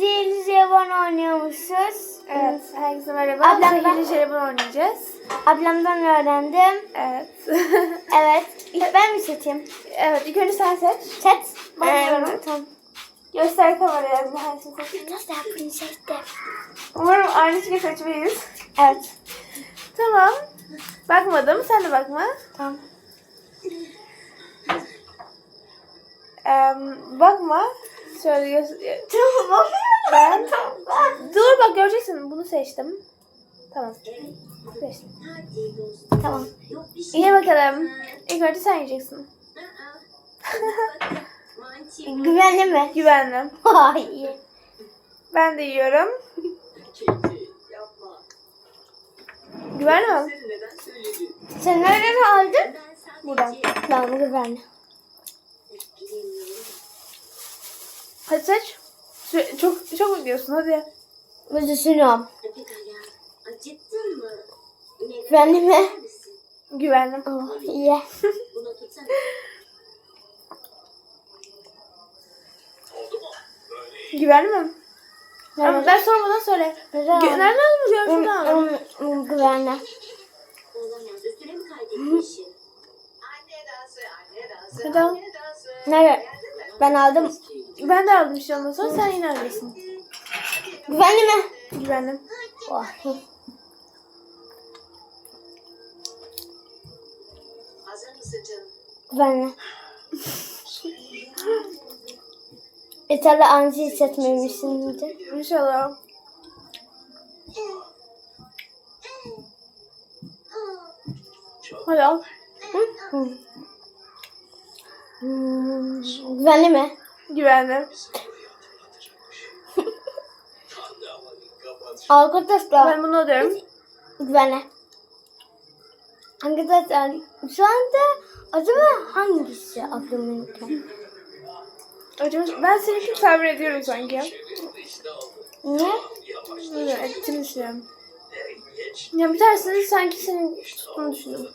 Zehirli Zevan oynuyormuşuz. Evet, herkese merhaba. Ablam Zehirli jelibon oynayacağız. Ablamdan öğrendim. Evet. Evet. İlk ben mi seçeyim? evet, ilk önce sen seç. Seç. Başlıyorum. Ee, tamam. Göster kameraya hangisini seçeyim. Göster bunu seçtim. Umarım aynı şeyi seçmeyiz. Evet. Tamam. Bakmadım, sen de bakma. Tamam. Ee, bakma. Göster. Tamam. Ben... Dur bak göreceksin. Bunu seçtim. Tamam. Seçtim. Tamam. İyi bakalım. İlk önce sen yiyeceksin. Güvenli mi? Güvenlim. Hayır. Ben de yiyorum. Güvenli mi? Sen nereden aldın? Buradan. Tamam güvenli. Hadi seç. Sü- Çok çok mu diyorsun? Hadi. Ben düşünüyorum. Acıttın mı? Güvenli mi? Güvenlim. Oh, iyi. Bunu tutsana. Mi? Ama ben sormadan söyle. Güzel. Gö- Nereden şuradan aldım. Hmm, hmm, Güvenli. Olamaz. Üstüne mi kaydetmişim? Hadi al. Nerede? Ben aldım. Ben de aldım işte ondan sonra sen yine alırsın. Güvenli mi? Güvenlim. Oh. Hazır mısın canım? Güvenli. İnşallah anca hissetmemişsindir. İnşallah. Hadi al. Hı? Hmm, güvenli mi? Güvenlim. Arkadaşlar Ben bunu alıyorum. güvenli. Arkadaşlar şu anda acaba hangisi aklımın Acaba ben seni tabir ediyorum sanki. Ne? Böyle ettiğini düşünüyorum. Ya bir tanesini sanki senin tuttuğunu düşündüm.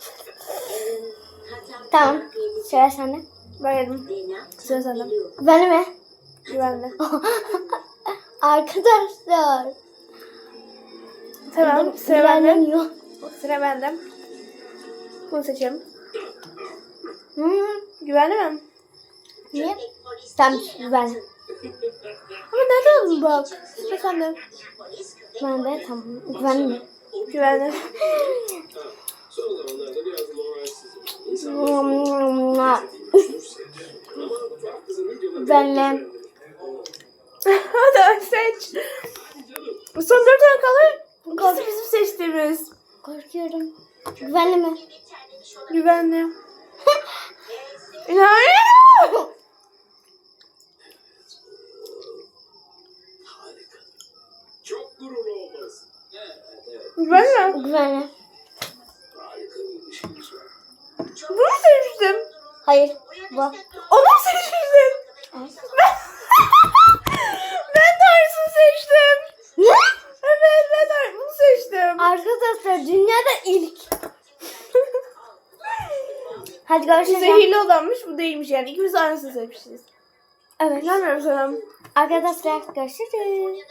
Hatta Tamam. Sıra sende. Ben yedim. Sıra sende. Güvenli mi? Güvenli. Arkadaşlar. Tamam sıra bende. Güvenlemiyor. Sıra bende. Bunu seçelim. Hmm. Güvenli mi? Niye? Tamam güvenli. Ama nerede aldın bak? Sıra sende. Ben de tamam. Güvenli mi? Güvenli. Son zamanlarda biraz moralsizim. Güvenli. Hadi seç. Son dört tane kalır. İkisi bizim seçtiğimiz. Korkuyorum. Güvenli mi? Güvenli. İnanmıyorum. Harika. Çok gururlu olmalısın. Güvenli? Güvenli. Bunu seçtim. Hayır. Bu. Onu seçmiştin? Ben, aynısını seçtim. Ne? Evet ben bunu seçtim. Arkadaşlar dünyada ilk. Hadi görüşürüz. Zehirli olanmış bu değilmiş yani. İkimiz aynısını seçmişiz. Evet. İnanmıyorum sana. Arkadaşlar görüşürüz.